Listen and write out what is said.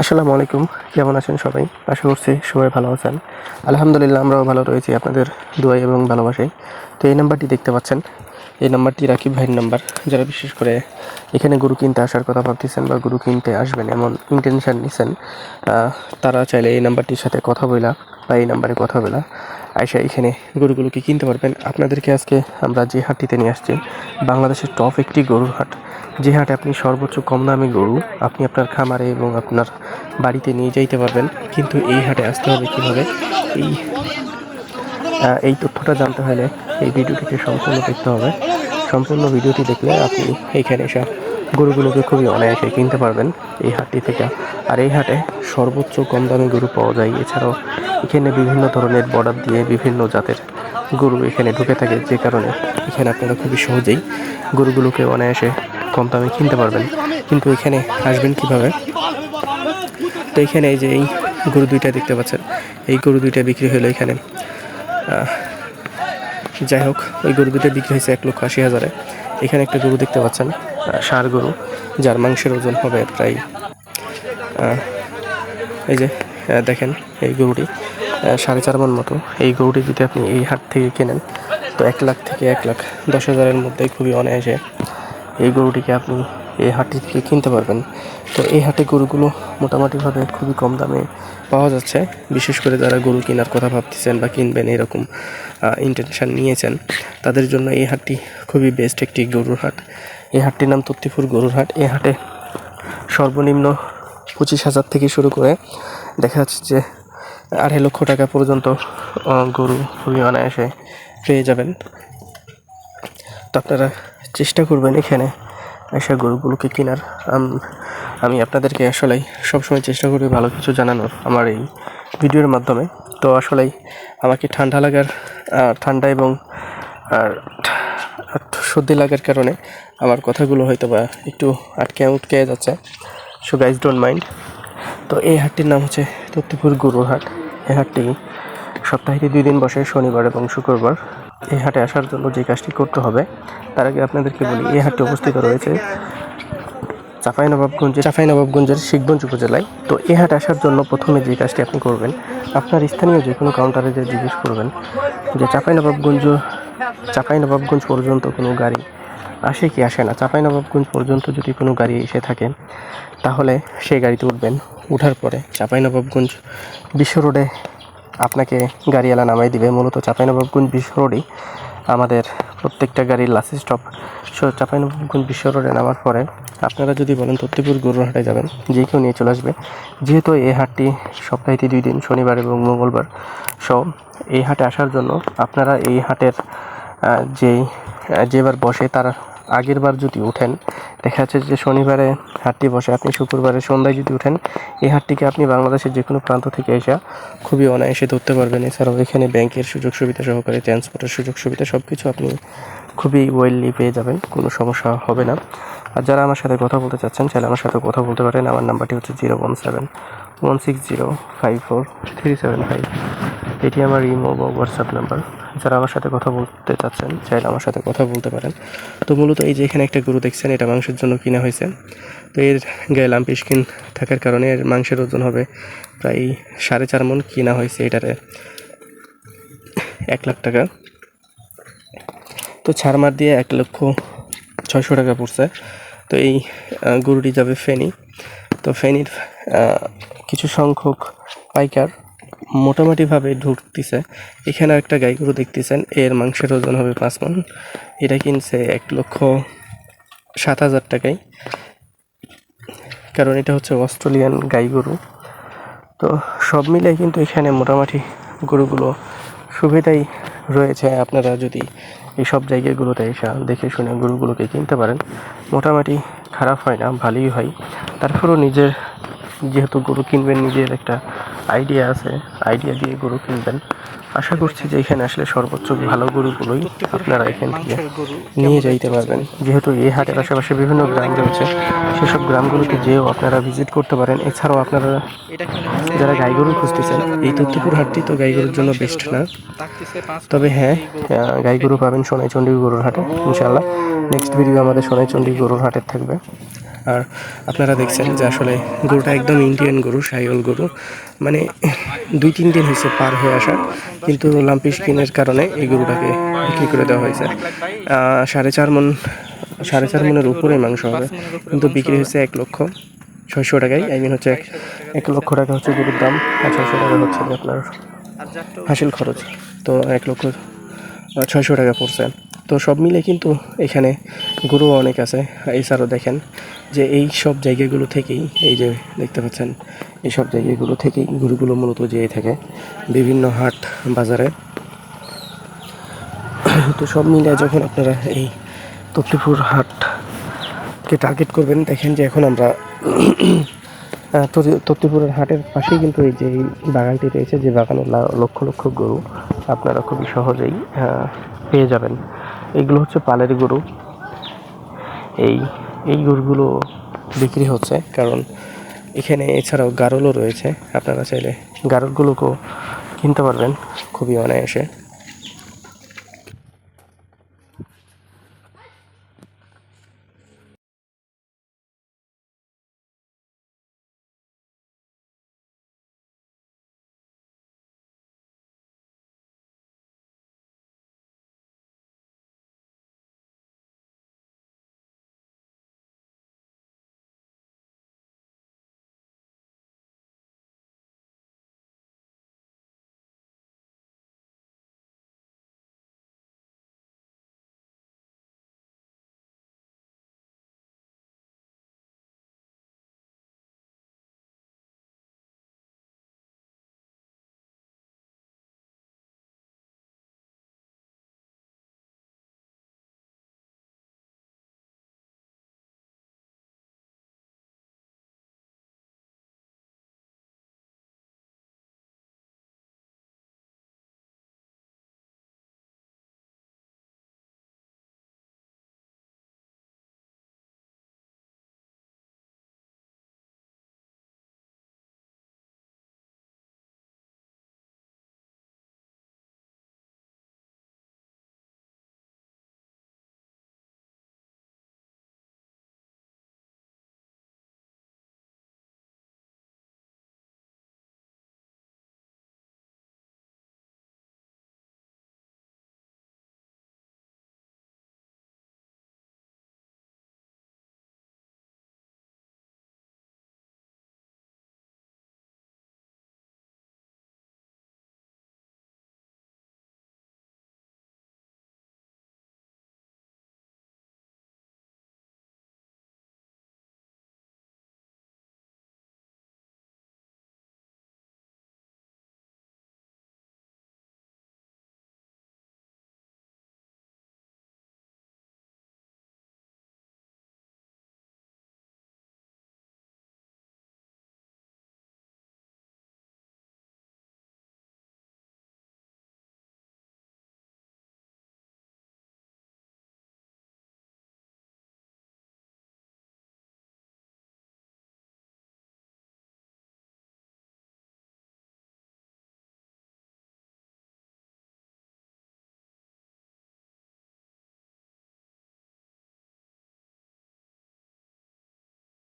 আসসালামু আলাইকুম। কেমন আছেন সবাই? আশা করছি সবাই ভালো আছেন। আলহামদুলিল্লাহ, আমরাও ভালো রয়েছি আপনাদের দোয়াই এবং ভালোবাসাই তো এই নাম্বারটি দেখতে পাচ্ছেন। এই নাম্বারটি রাকিব ভাইয়ের নাম্বার। যারা বিশেষ করে এখানে গরু কিনতে আসার কথা ভাবতেছেন বা গরু কিনতে আসবেন এমন ইন্টেনশন নিছেন তারা চাইলে এই নাম্বারটির সাথে কথা বইলা বা এই নাম্বারে কথা বলা আয়সা এখানে গরুগুলোকে কিনতে পারবেন। আপনাদেরকে আজকে আমরা যে হাটটিতে নিয়ে আসছি, বাংলাদেশের টপ একটি গরুর হাট। যে হাটে আপনি সর্বোচ্চ কম দামে গরু আপনি আপনার খামারে এবং আপনার বাড়িতে নিয়ে যাইতে পারবেন। কিন্তু এই হাটে আসতে হবে কীভাবে? এই এই তথ্যটা জানতে হলে এই ভিডিওটিকে সম্পূর্ণ দেখতে হবে। সম্পূর্ণ ভিডিওটি দেখলে আপনি এইখানে এসে গরুগুলোকে খুবই অনায়াসে কিনতে পারবেন এই হাটটি থেকে। আর এই হাটে সর্বোচ্চ কম দামে গরু পাওয়া যায়। এছাড়াও এখানে বিভিন্ন ধরনের বর্ডার দিয়ে বিভিন্ন জাতের গরু এখানে ঢুকে থাকে। যে কারণে এখানে আপনারা খুবই সহজেই গরুগুলোকে অনায়াসে কম দামে কিনতে পারবেন। কিন্তু এখানে আসবেন কীভাবে? তো এখানে এই যে এই গরু দুইটা দেখতে পাচ্ছেন। এই গরু দুইটা বিক্রি হলো এখানে। যাই হোক, ওই গরু দুটো বিক্রি হয়েছে এক লক্ষ আশি হাজারে। এখানে একটা গরু দেখতে পাচ্ছেন ষাঁড় গরু, যার মাংসের ওজন হবে প্রায় এই যে দেখেন এই গরুটি সাড়ে চার মন মতো। এই গরুটি যদি আপনি এই হাট থেকে কেনেন, তো এক লাখ থেকে এক লাখ দশ হাজারের মধ্যে খুবই অনায়াসে এই গরুটিকে আপনি এই হাটটি থেকে কিনতে পারবেন। তো এই হাটে গরুগুলো মোটামুটিভাবে খুবই কম দামে পাওয়া যাচ্ছে। বিশেষ করে যারা গরু কেনার কথা ভাবতেছেন বা কিনবেন এরকম ইন্টেনশন নিয়েছেন, তাদের জন্য এই হাটটি খুবই বেস্ট একটি গরুর হাট। এই হাটটির নাম তত্তিপুর গরুর হাট। এই হাটে সর্বনিম্ন পঁচিশ হাজার থেকে শুরু করে দেখা যাচ্ছে যে আড়াই লক্ষ টাকা পর্যন্ত গরু খুবই অনায়াসে পেয়ে যাবেন। তো আপনারা চেষ্টা করবেন এখানে। এসে গরুগুলোকে কেনার। আমি আপনাদেরকে আসলেই সবসময় চেষ্টা করি ভালো কিছু জানানোর আমার এই ভিডিওর মাধ্যমে। তো আসলেই আমাকে ঠান্ডা লাগার ঠান্ডা এবং, আর সর্দি লাগার কারণে আমার কথাগুলো হয়তো বা একটু আটকে উটকে যাচ্ছে। সো গাইজ ডোন্ট মাইন্ড তো এই হাটটির নাম হচ্ছে তত্তিপুর গরুর হাট। এই হাটটি সপ্তাহে দুই দিন বসে, শনিবার এবং শুক্রবার। এই হাটে আসার জন্য যে কাজটি করতে হবে তার আগে আপনাদেরকে বলি এই হাটটি অবস্থিত রয়েছে চাঁপাইনবাবগঞ্জে চাঁপাইনবাবগঞ্জের শিখগঞ্জ উপজেলায়। তো এই হাট আসার জন্য প্রথমে যে কাজটি আপনি করবেন আপনার স্থানীয় যে কোনো কাউন্টারে যে জিজ্ঞেস করবেন যে চাঁপাইনবাবগঞ্জ চাঁপাইনবাবগঞ্জ পর্যন্ত কোনো গাড়ি আসে কি আসে না? চাপাই চাঁপাইনবাবগঞ্জ পর্যন্ত যদি কোনো গাড়ি এসে থাকে তাহলে সেই গাড়িতে উঠবেন। উঠার পরে চাঁপাইনবাবগঞ্জ বিশ্ব রোডে আপনাকে গাড়িওয়ালা নামাই দিবে। মূলত চাঁপাইনবাবগঞ্জ বিশ্ব রোডই আমাদের প্রত্যেকটা গাড়ির লাস্ট স্টপ সো চাঁপাইনবাবগঞ্জ বিশ্ব রোডে নামার পরে আপনারা যদি বলেন তত্ত্বপুর গরুর হাটে যাবেন, যে কেউ নিয়ে চলে আসবে। যেহেতু এই হাটটি সপ্তাহে দুই দিন, শনিবার এবং মঙ্গলবার, সো এই হাটে আসার জন্য আপনারা এই হাটের যেই যেবার বসে তার আগের বার যদি উঠেন, দেখা যাচ্ছে যে শনিবারে হাটটি বসে, আপনি শুক্রবারে সন্ধ্যায় যদি উঠেন, এই হাটটিকে আপনি বাংলাদেশের যে কোনো প্রান্ত থেকে এসে খুবই অনায়াসে ধরতে পারবেন। এছাড়াও এখানে ব্যাংকের সুযোগ সুবিধা সহকারে ট্রান্সপোর্টের সুযোগ সুবিধা সব কিছু আপনি খুবই ওয়েললি পেয়ে যাবেন, কোনো সমস্যা হবে না। আর যারা আমার সাথে কথা বলতে চাচ্ছেন, চাইলে আমার সাথে কথা বলতে পারেন। আমার নাম্বারটি হচ্ছে zero one seven one six zero five four three seven five. এটি আমার ইমো বা হোয়াটসঅ্যাপ নাম্বার। যারা আমার সাথে কথা বলতে চাচ্ছেন, চাইলে আমার সাথে কথা বলতে পারেন। তো মূলত এই যে এখানে একটা গরু দেখছেন, এটা মাংসের জন্য কিনা হয়েছে। তো এর গায়ে লাম্পি থাকার কারণে এর মাংসের ওজন হবে প্রায় সাড়ে চার মন কিনা হয়েছে এটারে এক লাখ টাকা। তো ছাড়মার দিয়ে এক লক্ষ ছয়শো টাকা পড়ছে। তো এই গরুটি যাবে ফেনি। তো ফেনির কিছু সংখ্যক পাইকার মোটামুটিভাবে ঢুকতেছে। এখানে একটা গাই গরু দেখতেছেন, এর মাংসের ওজন হবে পাঁচ মন। এটা কিনছে এক লক্ষ সাত হাজার টাকায়। কারণ এটা হচ্ছে অস্ট্রেলিয়ান গাই গরু। তো সব মিলে কিন্তু এখানে মোটামুটি গরুগুলো সুবিধাই রয়েছে। আপনারা যদি এই সব জায়গাগুলোতে এসে দেখে শুনে গরুগুলোকে কিনতে পারেন, মোটামুটি খারাপ হয় না, ভালোই হয়। তারপরেও নিজের যেহেতু গরু কিনবেন, নিজের একটা আইডিয়া আছে আইডিয়া দিয়ে গরু কিনবেন। আশা করছি যে এখানে আসলে সর্বোচ্চ ভালো গরুগুলোই আপনারা এখান থেকে নিয়ে যাইতে পারবেন। যেহেতু এই হাটের আশেপাশে বিভিন্ন গ্রাম রয়েছে, সেসব গ্রামগুলোতে যেও আপনারা ভিজিট করতে পারেন। এছাড়াও আপনারা যারা গাই গরু খুঁজতেছেন, এই তথ্যপুর হাটটি তো গাই গরুর জন্য বেস্ট না। তবে হ্যাঁ গাই গরু পাবেন সোনাইচন্ডী গরুর হাটে ইনশাল্লাহ নেক্সট ভিডিও আমাদের সোনাইচন্ডী গরুর হাটের থাকবে। আর আপনারা দেখছেন যে আসলে গরুটা একদম ইন্ডিয়ান গরু, সাইওল গরু। মানে দুই, তিন দিন হয়েছে পার হয়ে আসা কিন্তু লাম্পি স্কিনের কারণে এই গরুটাকে বিক্রি করে দেওয়া হয়েছে। সাড়ে চার মন, সাড়ে চার মনের উপরে মাংস হবে, কিন্তু বিক্রি হয়েছে এক লক্ষ ছয়শো টাকায়। আই মিন হচ্ছে এক- এক লক্ষ টাকা হচ্ছে গরুর দাম, আর ছয়শো টাকা হচ্ছে আপনার হাসিল খরচ। তো এক লক্ষ ছয়শো টাকা পড়ছে। তো সব মিলে কিন্তু এখানে গরু অনেক আছে। এছাড়াও দেখেন যে এই সব জায়গাগুলো থেকেই, এই যে দেখতে পাচ্ছেন, এই সব জায়গাগুলো থেকেই গরুগুলো মূলত যেয়ে থাকে বিভিন্ন হাট বাজারে। তো সব মিলে যখন আপনারা এই তপ্তিপুর হাটকে টার্গেট করবেন, দেখেন যে এখন আমরা তত্ত্বপুরের হাটের পাশেই কিন্তু এই যে বাগানটি রয়েছে, যে বাগানে লক্ষ লক্ষ গরু আপনারা খুবই সহজেই পেয়ে যাবেন। এগুলো হচ্ছে পালের গরু। এই এই গরুগুলো বিক্রি হচ্ছে কারণ এখানে এছাড়াও গারলও রয়েছে। আপনারা চাইলে গারলগুলোকেও কিনতে পারবেন। খুবই অনায়াসে।